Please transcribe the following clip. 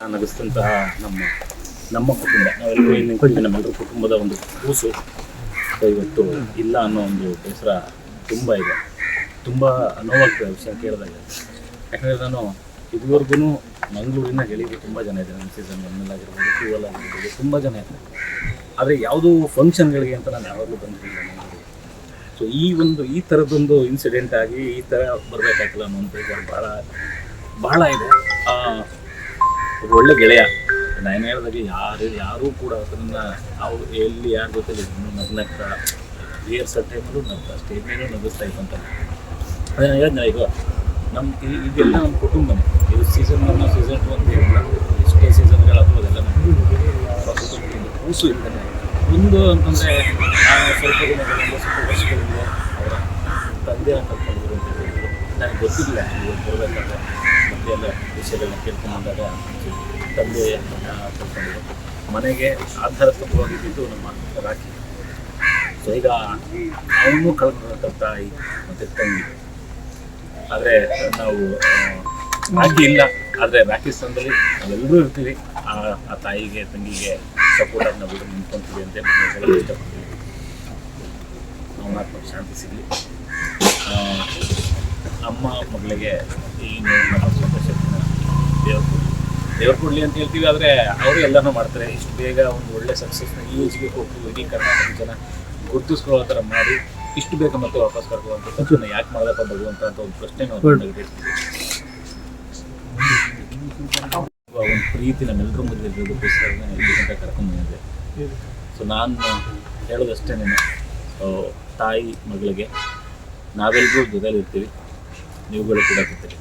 ನಗಿಸಿದಂತಹ ನಮ್ಮ ನಮ್ಮ ಕುಟುಂಬ. ನಾವೆಲ್ಲರೂ ನಿಂತಿದ್ದೀವಿ ನಮ್ಮೆಲ್ಲರ ಕುಟುಂಬದ ಒಂದು ಕೂಸು. ಇವತ್ತು ಇಲ್ಲ ಅನ್ನೋ ಒಂದು ಬೇಸರ ತುಂಬ ಇದೆ. ತುಂಬ ನೋವಾಗ್ತದೆ ವಿಷಯ ಕೇಳಿದಾಗ. ಯಾಕಂದರೆ ನಾನು ಇದುವರೆಗೂ ಮಂಗಳೂರಿನ ಗೆಳೆಯರು ತುಂಬ ಜನ ಇದ್ದಾರೆ. ನಮ್ಮ ಸೀಸನ್ ಒನ್ನಲ್ಲಿ ಆಗಿರ್ಬೋದು ಟೂ ಅಲ್ಲಿ ಆಗಿರ್ಬೋದು, ತುಂಬ ಜನ ಇದ್ದಾರೆ. ಆದರೆ ಯಾವುದೋ ಫಂಕ್ಷನ್ಗಳಿಗೆ ಅಂತ ನಾನು ಯಾವಾಗಲೂ ಬಂದಿದ್ದೀನಿ ಮಂಗಳೂರಿಗೆ. ಸೊ ಈ ಒಂದು, ಈ ಥರದ್ದೊಂದು ಇನ್ಸಿಡೆಂಟ್ ಆಗಿ ಈ ಥರ ಬರಬೇಕಾಗಿಲ್ಲ ಅನ್ನೋ ಒಂದು ಬೇಜಾರು ಭಾಳ ಭಾಳ ಇದೆ. ಒಬ್ಬ ಒಳ್ಳೆ ಗೆಳೆಯ. ನಾನು ಹೇಳಿದಾಗ ಯಾರು ಯಾರೂ ಕೂಡ ಅದನ್ನ ಅವ್ರು ಎಲ್ಲಿ ಯಾರ ಜೊತೆ ನಗ್ನಕ್ಕ ಏರ್ಸ ಟೈಮಲ್ಲೂ ನಗ್ತಾ ಸ್ಟೇಜ್ ಮೇಲೂ ನಗಿಸ್ತಾ ಇದ್ದಂತ ಅದೇ ನಾನು ಹೇಳಿದ್ನ ಈಗ ನಮ್ಮ ಇದೆಲ್ಲ ನಮ್ಮ ಕುಟುಂಬನೇ. ಇದು ಸೀಸನ್ ಒನ್ ಸೀಸನ್ ಟು ಅಂತ ಹೇಳಿಲ್ಲ. ಎಷ್ಟೇ ಸೀಸನ್ಗಳಾದರೂ ಅದೆಲ್ಲ ನಮ್ಮ ಕೂಸು ಇರ್ತಾನೆ ಒಂದು ಅಂತಂದರೆ ಸ್ವಲ್ಪ ದಿನಗಳಿಂದ ಸ್ವಲ್ಪ ವರ್ಷಗಳಿಂದ ಅವರ ತಂದೆ ಅಂತ ಹೇಳಿದ್ರು ನನಗೆ ಗೊತ್ತಿಲ್ಲ ಇವತ್ತು ಬರಬೇಕಾದ್ರೆ. ಎಲ್ಲ ವಿಷಯಗಳನ್ನ ಕೇಳ್ಕೊಂಡಾಗ ತಂದೆ ಕರ್ಕೊಂಡಿದ್ರು ಮನೆಗೆ ಆಧಾರ ಸ್ತಂಭವಾಗಿದ್ದು ನಮ್ಮ ರಾಖಿ. ಸೊ ಈಗ ಅವನು ಕಳ್ಕೊಂಡಂಥ ತಾಯಿ ಮತ್ತು ತಂಗಿ. ಆದರೆ ನಾವು ರಾಖಿ ಇಲ್ಲ. ಆದರೆ ರಾಖಿ ಸ್ಥಾನದಲ್ಲಿ ನಾವೆಲ್ಲರೂ ಇರ್ತೀವಿ. ಆ ತಾಯಿಗೆ, ತಂಗಿಗೆ ಸಪೋರ್ಟಾಗಿ ನಾವು ನಿಂತ್ಕೊಂತೀವಿ ಅಂತ ಹೇಳಿ ನಾವು ಇಷ್ಟಪಡ್ತೀವಿ ಆತ್ಮಕ್ಕೆ ಶಾಂತಿ ಸಿಗಲಿ. ಅಮ್ಮ ಮಗಳಿಗೆ ಈ ನಮ್ಮ ಸ್ವಂತ ಶಕ್ತಿನ ದೇವ್ರು ಕೊಡ್ಲಿ. ದೇವ್ರು ಕೊಡಲಿ ಅಂತ ಹೇಳ್ತೀವಿ ಆದರೆ ಅವರು ಎಲ್ಲನೂ ಮಾಡ್ತಾರೆ. ಇಷ್ಟು ಬೇಗ ಒಂದು ಒಳ್ಳೆ ಸಕ್ಸಸ್ನ ಈ ಏಜ್ಗೆ ಕೊಟ್ಟು ಇಡೀ ಕರ್ನಾಟಕ ಜನ ಗುರುತಿಸ್ಕೊಳ್ಳೋ ಥರ ಮಾಡಿ ಇಷ್ಟು ಬೇಗ ಮತ್ತೆ ವಾಪಸ್ ಕರ್ಕೊಳ್ಳುವಂಥ ಯಾಕೆ ಮಾಡದಪ್ಪ ಭಗವಂತ ಅಂತ ಒಂದು ಪ್ರಶ್ನೆ ನಾವು ಒಂದು ಪ್ರೀತಿ ನಮ್ಮೆಲ್ಲರ ಮಧ್ಯೆ ಇರೋದಕ್ಕೋಸ್ಕರ ಇಲ್ಲಿ ಗಂಟೆ ಕರ್ಕೊಂಡು ಬಂದಿದ್ದೆ ಸೊ ನಾನು ಹೇಳೋದಷ್ಟೇ ತಾಯಿ ಮಗಳಿಗೆ ನಾವೆಲ್ಲರೂ ಜೊತೆಲಿ ಇರ್ತೀವಿ ನೀವುಗಳು ಕೂಡ ಜೊತೆಲಿ